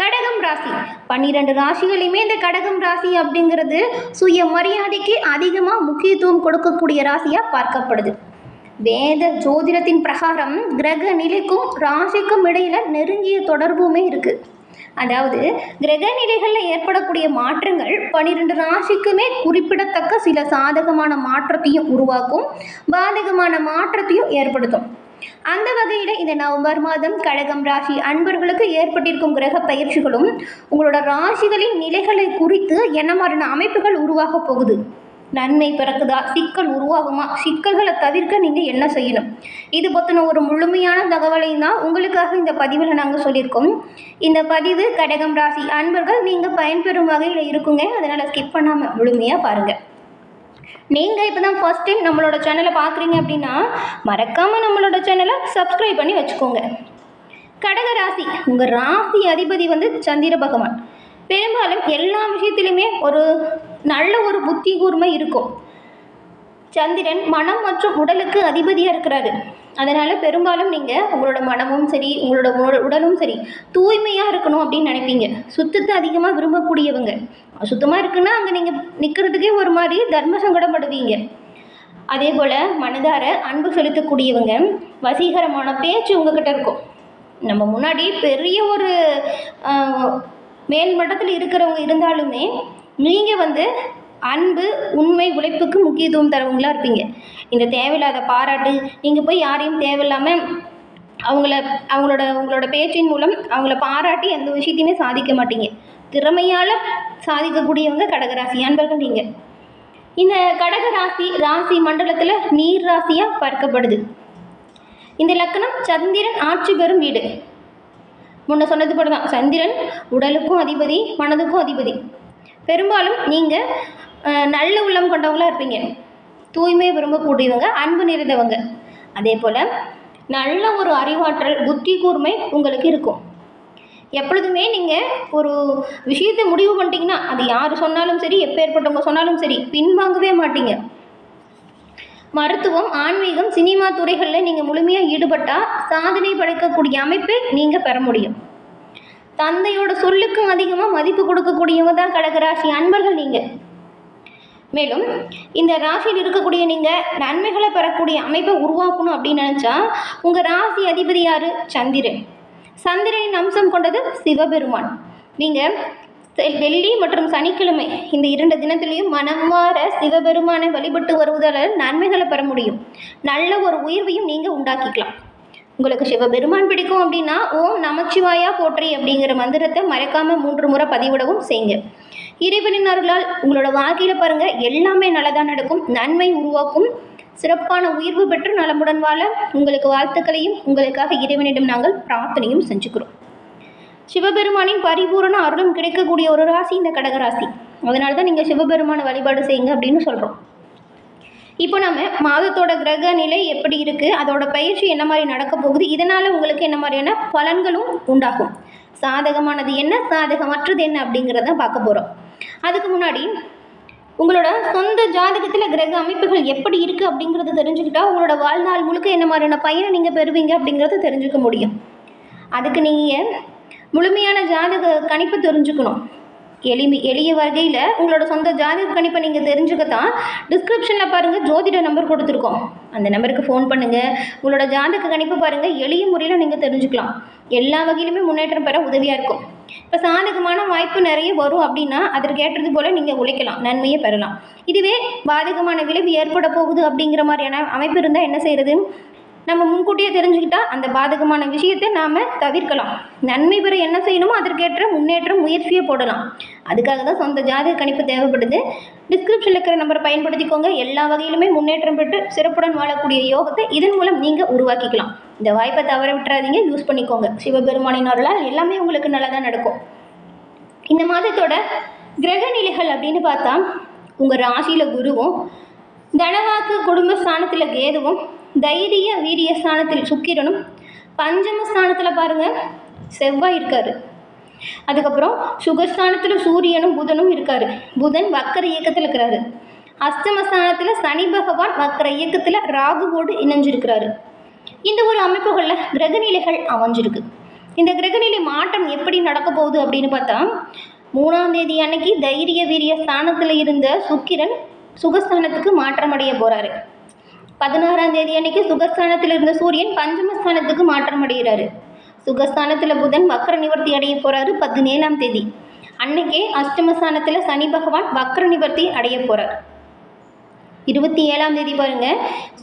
கடகம் ராசி. பன்னிரெண்டு ராசிகளையுமே இந்த கடகம் ராசி அப்படிங்கிறது சுய மரியாதைக்கு அதிகமாக முக்கியத்துவம் கொடுக்கக்கூடிய ராசியாக பார்க்கப்படுது. வேத ஜோதிடத்தின் பிரகாரம் கிரக நிலைக்கும் ராசிக்கும் இடையில நெருங்கிய தொடர்புமே இருக்கு. அதாவது கிரக நிலைகளில் ஏற்படக்கூடிய மாற்றங்கள் பன்னிரெண்டு ராசிக்குமே குறிப்பிடத்தக்க சில சாதகமான மாற்றத்தையும் உருவாக்கும் பாதகமான மாற்றத்தையும் ஏற்படுத்தும். அந்த வகையில் இந்த நவம்பர் மாதம் கடகம் ராசி அன்பர்களுக்கு ஏற்பட்டிருக்கும் கிரக பயிற்சிகளும் உங்களோட ராசிகளின் நிலைகளை குறித்து என்ன மாதிரியான அமைப்புகள் உருவாக போகுது? நன்மை பிறக்குதா? சிக்கல் உருவாகுமா? சிக்கல்களை தவிர்க்க நீங்கள் என்ன செய்யணும்? இது பற்றின ஒரு முழுமையான தகவலையும் தான் உங்களுக்காக இந்த பதிவில் நாங்கள் சொல்லியிருக்கோம். இந்த பதிவு கடகம் ராசி அன்பர்கள் நீங்கள் பயன்பெறும் வகையில் இருக்குங்க. அதனால் ஸ்கிப் பண்ணாமல் முழுமையாக பாருங்கள் நீங்கள் இப்போ தான் ஃபஸ்ட் டைம் நம்மளோட சேனலை பார்க்குறீங்க அப்படின்னா மறக்காமல் நம்மளோட சேனலை சப்ஸ்கிரைப் பண்ணி வச்சுக்கோங்க. கடக ராசி உங்கள் ராசி அதிபதி வந்து சந்திர பகவான். பெரும்பாலும் எல்லா விஷயத்துலையுமே ஒரு நல்ல ஒரு புத்தி கூர்மை இருக்கும். சந்திரன் மனம் மற்றும் உடலுக்கு அதிபதியாக இருக்கிறாரு. அதனால் பெரும்பாலும் நீங்கள் உங்களோட மனமும் சரி உங்களோட உட- உடலும் சரி தூய்மையாக இருக்கணும் அப்படின்னு நினைப்பீங்க. சுத்தத்தை அதிகமாக விரும்பக்கூடியவங்க. சுத்தமாக இருக்குன்னா அங்கே நீங்கள் நிற்கிறதுக்கே ஒரு மாதிரி தர்ம சங்கடப்படுவீங்க. அதே போல் மனதார அன்பு செலுத்தக்கூடியவங்க வசீகரமான பேச்சு உங்ககிட்ட இருக்கும். நம்ம முன்னாடி பெரிய ஒரு மேல்மட்டத்தில் மேல் மட்டத்தில் இருக்கிறவங்க இருந்தாலுமே நீங்கள் வந்து அன்பு உண்மை உழைப்புக்கு முக்கியத்துவம் தரவங்களாக இருப்பீங்க. இந்த தேவையில்லாத பாராட்டு நீங்கள் போய் யாரையும் தேவையில்லாமல் அவங்கள அவங்களோட உங்களோட பேச்சின் மூலம் அவங்கள பாராட்டி எந்த விஷயத்தையுமே சாதிக்க மாட்டீங்க. திறமையால் சாதிக்கக்கூடியவங்க கடகராசி அன்பர்கள் நீங்கள் இந்த கடகராசி ராசி ராசி மண்டலத்தில் நீர் ராசியாக பார்க்கப்படுது. இந்த லக்கணம் சந்திரன் ஆட்சி பெறும் வீடு. முன்ன சொன்னது போல தான் சந்திரன் உடலுக்கும் அதிபதி மனதுக்கும் அதிபதி. பெரும்பாலும் நீங்கள் நல்ல உள்ளம் கொண்டவங்களாக இருப்பீங்க. தூய்மை விரும்பக்கூடியவங்க அன்பு நிறைந்தவங்க. அதே போல் நல்ல ஒரு அறிவாற்றல் புத்தி கூர்மை உங்களுக்கு இருக்கும். எப்பொழுதுமே நீங்கள் ஒரு விஷயத்தை முடிவு பண்ணிட்டீங்கன்னா அது யார் சொன்னாலும் சரி எப்பேற்பட்டவங்க சொன்னாலும் சரி பின்வாங்கவே மாட்டீங்க. மருத்துவம் ஆன்மீகம் சினிமா துறைகளில் நீங்கள் முழுமையாக ஈடுபட்டால் சாதனை படைக்கக்கூடிய அமைப்பை நீங்கள் பெற முடியும். தந்தையோட சொல்லுக்கும் அதிகமாக மதிப்பு கொடுக்கக்கூடியவங்க தான் கடகராசி அன்பர்கள் நீங்கள் மேலும் இந்த ராசியில் இருக்கக்கூடிய நீங்கள் நன்மைகளை பெறக்கூடிய அமைப்பை உருவாக்கணும் அப்படின்னு நினச்சா உங்கள் ராசி அதிபதி யார்? சந்திரன். சந்திரனின் அம்சம் கொண்டது சிவபெருமான். நீங்கள் வெள்ளி மற்றும் சனிக்கிழமை இந்த இரண்டு தினத்திலையும் மனமாற சிவபெருமானை வழிபட்டு வருவதால் நன்மைகளை பெற முடியும். நல்ல ஒரு உயர்வையும் நீங்கள் உண்டாக்கிக்கலாம். உங்களுக்கு சிவபெருமான் பிடிக்கும் அப்படின்னா ஓம் நமச்சிவாயா போற்றி அப்படிங்கிற மந்திரத்தை மறக்காமல் மூன்று முறை பதிவிடவும் செய்யுங்க. இறைவனின் அருளால் உங்களோட வாழ்க்கையில் பாருங்கள் எல்லாமே நல்லதாக நடக்கும். நன்மை உருவாக்கும். சிறப்பான உயர்வு பெற்று நலமுடன் வாழ உங்களுக்கு வாழ்த்துக்களையும் உங்களுக்காக இறைவனிடம் நாங்கள் பிரார்த்தனையும் செஞ்சுக்கிறோம். சிவபெருமானின் பரிபூரண அருளும் கிடைக்கக்கூடிய ஒரு ராசி இந்த கடகராசி. அதனால தான் நீங்கள் சிவபெருமான வழிபாடு செய்யுங்க அப்படின்னு சொல்கிறோம் இப்போ நம்ம மாதத்தோட கிரக நிலை எப்படி இருக்குது அதோட பயிற்சி என்ன மாதிரி நடக்க போகுது? இதனால் உங்களுக்கு என்ன மாதிரியான பலன்களும் உண்டாகும். சாதகமானது என்ன? சாதகமற்றது என்ன? அப்படிங்கிறத பார்க்க போகிறோம் அதுக்கு முன்னாடி உங்களோட சொந்த ஜாதகத்தில் கிரக அமைப்புகள் எப்படி இருக்குது அப்படிங்கிறத தெரிஞ்சுக்கிட்டா உங்களோட வாழ்நாள் முழுக்க என்ன மாதிரியான பயனை நீங்கள் பெறுவீங்க அப்படிங்கிறத தெரிஞ்சுக்க முடியும். அதுக்கு நீங்கள் முழுமையான ஜாதக கணிப்பு தெரிஞ்சுக்கணும். எளிமை எளிய வகையில் உங்களோட சொந்த ஜாதக கணிப்பை நீங்கள் தெரிஞ்சுக்க தான் டிஸ்கிரிப்ஷனில் பாருங்கள் ஜோதிட நம்பர் கொடுத்துருக்கோம். அந்த நம்பருக்கு ஃபோன் பண்ணுங்கள் உங்களோட ஜாதக கணிப்பு பாருங்கள் எளிய முறையில் நீங்கள் தெரிஞ்சுக்கலாம். எல்லா வகையிலுமே முன்னேற்றம் பெற உதவியாக இருக்கும். இப்போ சாதகமான வாய்ப்பு நிறைய வரும் அப்படின்னா அதற்கு ஏற்றது போல் நீங்கள் உழைக்கலாம். நன்மையை பெறலாம். இதுவே பாதகமான விளைவு ஏற்பட போகுது அப்படிங்கிற மாதிரியான அமைப்பு இருந்தால் என்ன செய்கிறது நம்ம முன்கூட்டியே தெரிஞ்சுக்கிட்டா அந்த பாதகமான விஷயத்தை நாம் தவிர்க்கலாம். நன்மை பெற என்ன செய்யணுமோ அதற்கேற்ற முன்னேற்றம் முயற்சியை போடலாம். அதுக்காக தான் சொந்த ஜாதக கணிப்பு தேவைப்படுது. டிஸ்கிரிப்ஷனில் இருக்கிற நம்பரை பயன்படுத்திக்கோங்க. எல்லா வகையிலுமே முன்னேற்றம் பெற்று சிறப்புடன் வாழக்கூடிய யோகத்தை இதன் மூலம் நீங்கள் உருவாக்கிக்கலாம். இந்த வாய்ப்பை தவற விட்டுறாதீங்க. யூஸ் பண்ணிக்கோங்க. சிவபெருமானின் அருளால் எல்லாமே உங்களுக்கு நல்லதாக நடக்கும். இந்த மாதத்தோட கிரக நிலைகள் அப்படின்னு பார்த்தா உங்கள் ராசியில் குருவும் தனவாக்கு குடும்ப ஸ்தானத்தில் கேதுவும் தைரிய வீரிய ஸ்தானத்தில் சுக்கிரனும் பஞ்சம ஸ்தானத்தில் பாருங்கள் செவ்வாய் இருக்காரு. அதுக்கப்புறம் சுகஸ்தானத்தில் சூரியனும் புதனும் இருக்காரு. புதன் வக்கர இயக்கத்தில் இருக்கிறாரு. அஸ்தமஸ்தானத்தில் சனி பகவான் வக்கர இயக்கத்தில் ராகுவோடு இணைஞ்சிருக்கிறாரு. இந்த ஒரு அமைப்புகளில் கிரகநிலைகள் அமைஞ்சிருக்கு. இந்த கிரகநிலை மாற்றம் எப்படி நடக்க போகுது அப்படின்னு பார்த்தா மூணாம் தேதி அன்னைக்கு தைரிய வீரிய ஸ்தானத்தில் இருந்த சுக்கிரன் சுகஸ்தானத்துக்கு மாற்றம் அடைய போகிறாரு பதினாறாம் தேதி அன்னைக்கு சுகஸ்தானத்தில் இருந்த சூரியன் பஞ்சமஸ்தானத்துக்கு மாற்றம் அடைகிறாரு. சுகஸ்தானத்தில் புதன் வக்ர நிவர்த்தி அடைய போகிறாரு பதினேழாம் தேதி. அன்னைக்கே அஷ்டமஸ்தானத்தில் சனி பகவான் வக்ர நிவர்த்தி அடைய போகிறார் இருபத்தி ஏழாம் தேதி பாருங்க.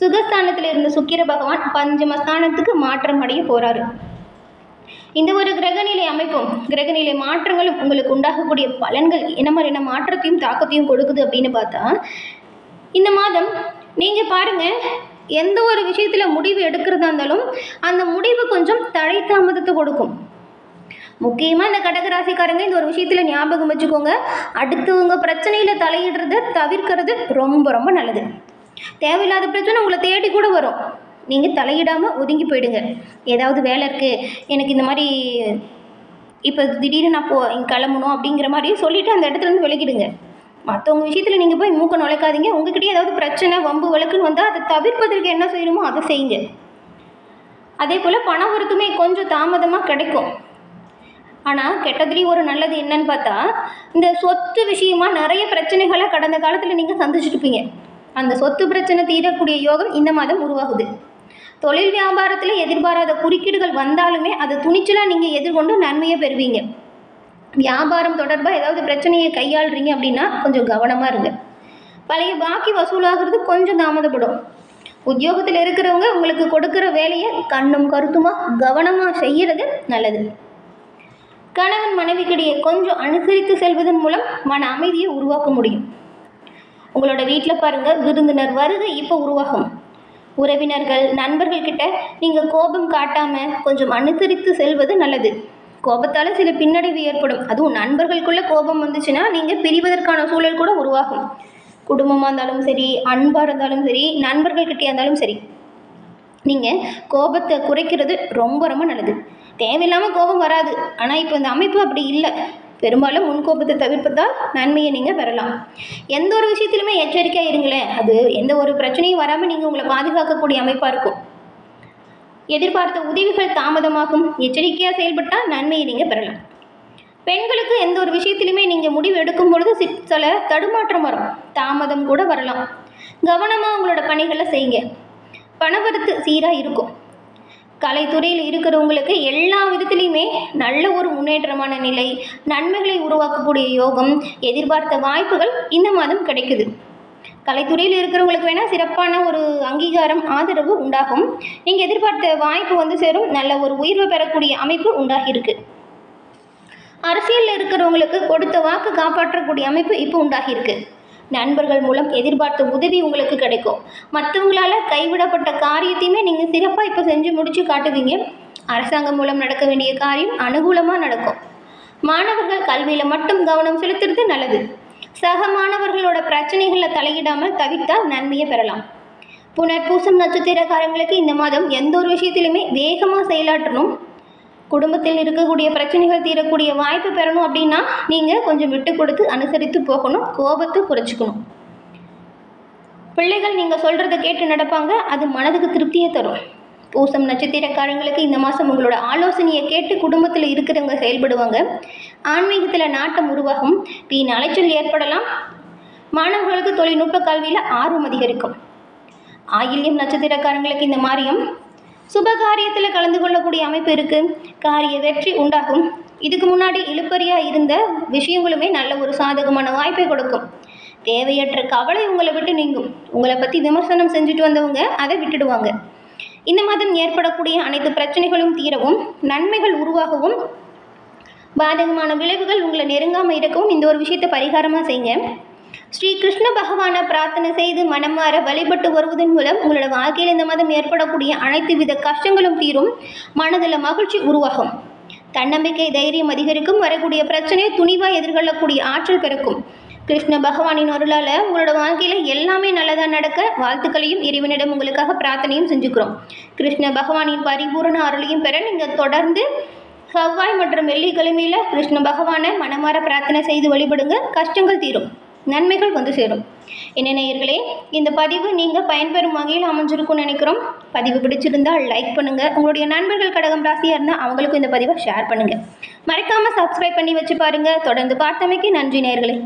சுகஸ்தானத்தில் இருந்த சுக்கிர பகவான் பஞ்சமஸ்தானத்துக்கு மாற்றம் அடைய போகிறாரு இந்த ஒரு கிரகநிலை அமைப்பும் கிரகநிலை மாற்றங்களும் உங்களுக்கு உண்டாகக்கூடிய பலன்கள் என்ன மாதிரியான மாற்றத்தையும் தாக்கத்தையும் கொடுக்குது அப்படின்னு பார்த்தா இந்த மாதம் நீங்கள் பாருங்கள் எந்த ஒரு விஷயத்தில் முடிவு எடுக்கிறதா இருந்தாலும் அந்த முடிவு கொஞ்சம் தழை தாமதத்தை கொடுக்கும். முக்கியமாக இந்த கடகராசிக்காரங்க இந்த ஒரு விஷயத்தில் ஞாபகம் வச்சுக்கோங்க. அடுத்தவங்க பிரச்சனையில் தலையிடுறத தவிர்க்கிறது ரொம்ப ரொம்ப நல்லது. தேவையில்லாத பிரச்சனை உங்களை தேடி கூட வரும். நீங்கள் தலையிடாமல் ஒதுங்கி போயிடுங்க. ஏதாவது வேலை இருக்குது எனக்கு இந்த மாதிரி இப்போ திடீர்னு நான் போ கிளம்பணும் அப்படிங்கிற மாதிரி சொல்லிவிட்டு அந்த இடத்துலேருந்து விலகிடுங்க. மற்றவங்க விஷயத்தில் நீங்கள் போய் மூக்க நுழைக்காதீங்க. உங்ககிட்டயே ஏதாவது பிரச்சனை வம்பு வழக்குன்னு வந்தால் அதை தவிர்ப்பதற்கு என்ன செய்யணுமோ அதை செய்யுங்க. அதே போல் பண வரத்துமே கொஞ்சம் தாமதமாக கிடைக்கும். ஆனால் கெட்டதுலேயும் ஒரு நல்லது என்னன்னு பார்த்தா இந்த சொத்து விஷயமா நிறைய பிரச்சனைகளை கடந்த காலத்தில் நீங்கள் சந்திச்சிருப்பீங்க அந்த சொத்து பிரச்சனை தீரக்கூடிய யோகம் இந்த மாதம் உருவாகுது. தொழில் வியாபாரத்தில் எதிர்பாராத குறுக்கீடுகள் வந்தாலுமே அதை துணிச்சலாக நீங்கள் எதிர்கொண்டு நன்மையை பெறுவீங்க. வியாபாரம் தொடர்பாக ஏதாவது பிரச்சனையை கையாளுறீங்க அப்படின்னா கொஞ்சம் கவனமாக இருங்க. பழைய பாக்கி வசூலாகிறது கொஞ்சம் தாமதப்படும். உத்தியோகத்தில் இருக்கிறவங்க உங்களுக்கு கொடுக்குற வேலையை கண்ணும் கருத்துமாக கவனமாக செய்கிறது நல்லது. கணவன் மனைவிக்கிடையே கொஞ்சம் அனுசரித்து செல்வதன் மூலம் மன அமைதியை உருவாக்க முடியும். உங்களோட வீட்டில் பாருங்கள் விருந்தினர் வருகை இப்போ உருவாகும். உறவினர்கள் நண்பர்கள்கிட்ட நீங்கள் கோபம் காட்டாமல் கொஞ்சம் அனுசரித்து செல்வது நல்லது. கோபத்தால் சில பின்னடைவு ஏற்படும். அதுவும் நண்பர்களுக்குள்ள கோபம் வந்துச்சுன்னா நீங்கள் பிரிவதற்கான சூழல் கூட உருவாகும். குடும்பமாக இருந்தாலும் சரி அன்பாக இருந்தாலும் சரி நண்பர்கள்கிட்டே இருந்தாலும் சரி நீங்கள் கோபத்தை குறைக்கிறது ரொம்ப ரொம்ப நல்லது. தேவையில்லாமல் கோபம் வராது. ஆனால் இப்போ இந்த அமைப்பு அப்படி இல்லை. பெரும்பாலும் முன்கோபத்தை தவிர்ப்பதால் நன்மையை நீங்கள் பெறலாம். எந்த ஒரு விஷயத்திலுமே எச்சரிக்கையாக இருங்களேன். அது எந்த ஒரு பிரச்சனையும் வராமல் நீங்கள் உங்களை பாதுகாக்கக்கூடிய அமைப்பாக இருக்கும். எதிர்பார்த்த உதவிகள் தாமதமாகும். எச்சரிக்கையாக செயல்பட்டால் நன்மையை நீங்கள் பெறலாம். பெண்களுக்கு எந்த ஒரு விஷயத்திலுமே நீங்கள் முடிவு எடுக்கும் பொழுது சில தடுமாற்றம் வரும். தாமதம் கூட வரலாம். கவனமாக உங்களோட பணிகளை செய்யுங்க. பணவரத்து சீராக இருக்கும். கலைத்துறையில் இருக்கிறவங்களுக்கு எல்லா விதத்துலேயுமே நல்ல ஒரு முன்னேற்றமான நிலை நன்மைகளை உருவாக்கக்கூடிய யோகம் எதிர்பார்த்த வாய்ப்புகள் இந்த மாதம் கிடைக்குது. கலைத்துறையில் இருக்கிறவங்களுக்கு வேணால் சிறப்பான ஒரு அங்கீகாரம் ஆதரவு உண்டாகும். நீங்கள் எதிர்பார்த்த வாய்ப்பு வந்து சேரும். நல்ல ஒரு உயர்வு பெறக்கூடிய அமைப்பு உண்டாகியிருக்கு. அரசியலில் இருக்கிறவங்களுக்கு கொடுத்த வாக்கு காப்பாற்றக்கூடிய அமைப்பு இப்போ உண்டாகியிருக்கு. நண்பர்கள் மூலம் எதிர்பார்த்த உதவி உங்களுக்கு கிடைக்கும். மற்றவங்களால் கைவிடப்பட்ட காரியத்தையுமே நீங்கள் சிறப்பாக இப்போ செஞ்சு முடித்து காட்டுவீங்க. அரசாங்கம் மூலம் நடக்க வேண்டிய காரியம் அனுகூலமாக நடக்கும். மாணவர்கள் கல்வியில் மட்டும் கவனம் செலுத்துறது நல்லது. சக மாணவர்களோட பிரச்சனைகளில் தலையிடாமல் தவிர்த்தால் நன்மையை பெறலாம். புனர்பூசம் நட்சத்திரக்காரங்களுக்கு இந்த மாதம் எந்த ஒரு விஷயத்திலுமே வேகமாக செயலாற்றணும். குடும்பத்தில் இருக்கக்கூடிய பிரச்சனைகள் தீரக்கூடிய வாய்ப்பு பெறணும் அப்படின்னா நீங்கள் கொஞ்சம் விட்டு கொடுத்து அனுசரித்து போகணும் கோபத்தை குறைச்சிக்கணும். பிள்ளைகள் நீங்கள் சொல்கிறத கேட்டு நடப்பாங்க அது மனதுக்கு திருப்தியை தரும். பூசம் நட்சத்திரக்காரங்களுக்கு இந்த மாதம் உங்களோட ஆலோசனையை கேட்டு குடும்பத்தில் இருக்கிறவங்க செயல்படுவாங்க. ஆன்மீகத்தில் நாட்டம் உருவாகும். வீண் அலைச்சல் ஏற்படலாம். மாணவர்களுக்கு தொழில்நுட்ப கல்வியில் ஆர்வம் அதிகரிக்கும். ஆயில்யம் நட்சத்திரக்காரங்களுக்கு இந்த மாரியம். சுப காரியத்தில் கலந்து கொள்ளக்கூடிய அமைப்பு இருக்குது காரிய வெற்றி உண்டாகும். இதுக்கு முன்னாடி இழுப்பறியாக இருந்த விஷயங்களுமே நல்ல ஒரு சாதகமான வாய்ப்பை கொடுக்கும். தேவையற்ற கவலை உங்களை விட்டு நீங்கும். உங்களை பற்றி விமர்சனம் செஞ்சுட்டு வந்தவங்க அதை விட்டுடுவாங்க. இந்த மாதம் ஏற்படக்கூடிய அனைத்து பிரச்சனைகளும் தீரவும் நன்மைகள் உருவாகவும் பாதகமான விளைவுகள் உங்களை நெருங்காமல் இருக்கவும் இந்த ஒரு விஷயத்தை பரிகாரமாக செய்யுங்க. ஸ்ரீ கிருஷ்ண பகவானை பிரார்த்தனை செய்து மனம் மாற வழிபட்டு வருவதன் மூலம் உங்களோட வாழ்க்கையில் இந்த மாதம் ஏற்படக்கூடிய அனைத்து வித கஷ்டங்களும் தீரும். மனதில் மகிழ்ச்சி உருவாகும். தன்னம்பிக்கை தைரியம் அதிகரிக்கும். வரக்கூடிய பிரச்சனையை துணிவாக எதிர்கொள்ளக்கூடிய ஆற்றல் பிறக்கும். கிருஷ்ண பகவானின் அருளால் உங்களோட வாழ்க்கையில் எல்லாமே நல்லதாக நடக்க வாழ்த்துக்களையும் இறைவனிடம் உங்களுக்காக பிரார்த்தனையும் செஞ்சுக்கிறோம். கிருஷ்ண பகவானின் பரிபூரண அருளையும் பெற நீங்கள் தொடர்ந்து செவ்வாய் மற்றும் வெள்ளிக்கிழமையில் கிருஷ்ண பகவானை மனமாற பிரார்த்தனை செய்து வழிபடுங்க. கஷ்டங்கள் தீரும். நன்மைகள் வந்து சேரும். என்ன நேயர்களே இந்த பதிவு நீங்கள் பயன்பெறும் வகையில் அமைஞ்சிருக்கும்னு நினைக்கிறோம். பதிவு பிடிச்சிருந்தால் லைக் பண்ணுங்கள் உங்களுடைய நண்பர்கள் கடகம் ராசியாக இருந்தால் அவங்களுக்கும் இந்த பதிவை ஷேர் பண்ணுங்கள் மறக்காமல் சப்ஸ்கிரைப் பண்ணி வச்சு பாருங்கள் தொடர்ந்து பார்த்தமைக்கு நன்றி நேயர்களே.